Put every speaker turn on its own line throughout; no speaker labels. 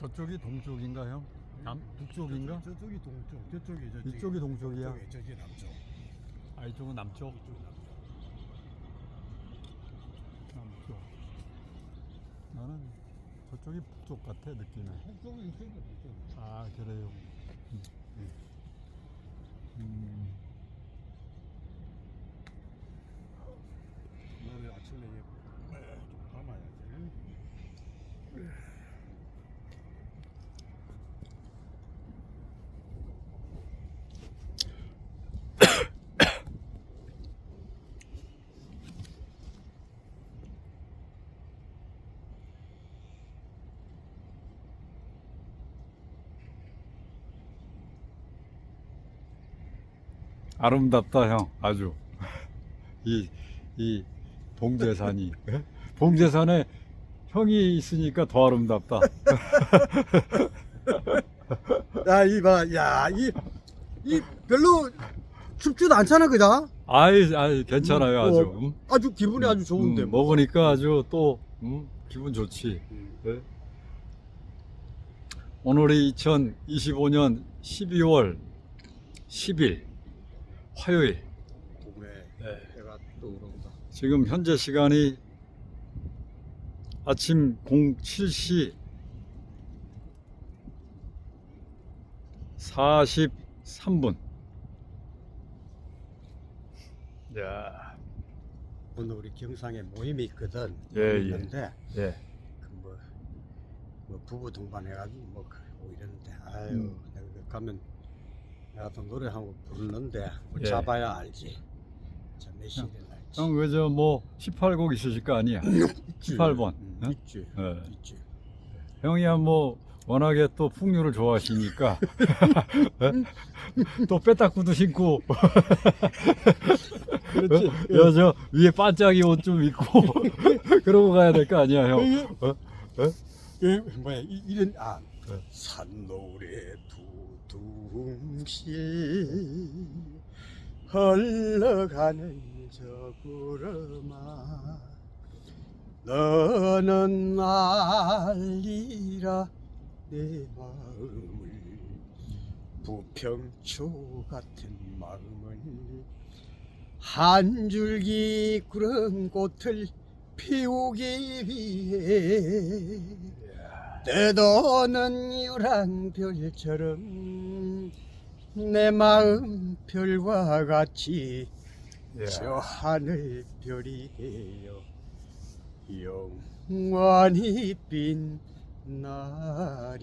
저쪽이 동쪽인가 형? 남 북쪽인가?
저쪽, 저쪽이 동쪽, 저쪽이 저쪽이
이쪽이 동쪽이야.
저쪽이 저기 남쪽.
아 이쪽은 남쪽.
이쪽이 남쪽.
남쪽. 나는 저쪽이 북쪽 같아 느낌에.
북쪽이 이쪽이 북쪽.
아 그래요. 음. 음.
너를 아침에
아름답다 형 아주 이 이 봉제산이 예? 봉제산에 형이 있으니까 더 아름답다.
야, 이 봐, 야, 이, 이 별로 춥지도 않잖아, 그다?
아이 아이 괜찮아요 아주.
어,
음?
아주 기분이 아주 좋은데.
음, 먹으니까 아주 또 음, 기분 좋지. 예? 오늘이 2025년 12월 10일 화요일.
동네
네.
해가 떠오른다.
지금 현재 시간이 아침 07시 43분. 야,
오늘 우리 경상에 모임이 있거든.
예, 예.
있는데,
예.
그 뭐, 뭐 부부 동반해가지고 뭐 그- 이러는데, 아유,
음.
내가 그 가면 또 노래 한곡 부르는데, 뭐
예.
잡아야 알지. 자, 몇 시에 날지.
형 그저 뭐 18곡 있으실 거 아니야? 18번.
음,
어?
있지.
예.
있지.
형이야 뭐 워낙에 또 풍류를 좋아하시니까 또 빼딱구도 신고
그렇지.
여저 위에 반짝이 옷 좀 입고 그러고 가야 될 거 아니야 형 어?
그 뭐야 이, 이런 아
네.
산노래 두 둥실 흘러가는 저 구름아 너는 알리라 내 마음을 부평초 같은 마음을 한 줄기 구름 꽃을 피우기 위해 때도는 유랑별처럼 내 마음 별과 같이 저 하늘 별이 되어 영원히 빛나리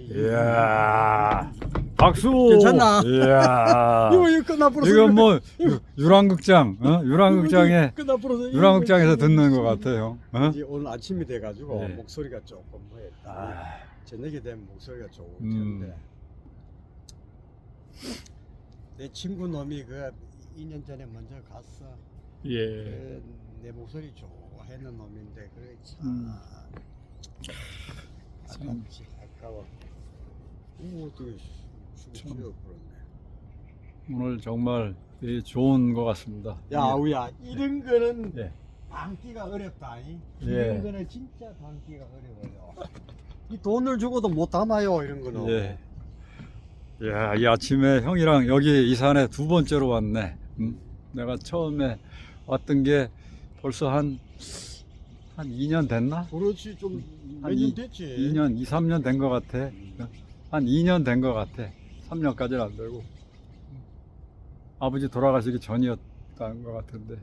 이야. 박수.
괜찮나?
이야.
이거 이거 끝나버렸어
이건 뭐 유- 유랑극장 어? 유랑극장에
끝나버렸어
유랑극장에서 듣는 것 같아요. 어?
이제 오늘 아침이 돼가지고
네.
목소리가 조금 뭐했다
아,
저녁이 되면 목소리가 좋을
음.
텐데 내 친구 놈이 그 2년 전에 먼저 갔어
예
그 내 목소리 좋아하는 놈인데 그래 참
음.
아깝지 아까워 오 되게
참.
죽어 버렸네
오늘 정말 예, 좋은 것 같습니다
야 아우야 이런 거는
예.
담기가 어렵다 이.
예.
이런 거는 진짜 담기가 어려워요 이 돈을 주고도 못 담아요 이런 거는
예. 야, 이 아침에 형이랑 여기 이 산에 두 번째로 왔네. 음? 내가 처음에 왔던 게 벌써 한, 한 2년 됐나?
그렇지 좀한몇년
이-
됐지
2년, 2, 3년 된 것 같아. 한 2년 된 것 같아. 3년까지는 안 되고. 아버지 돌아가시기 전이었던 것 같은데.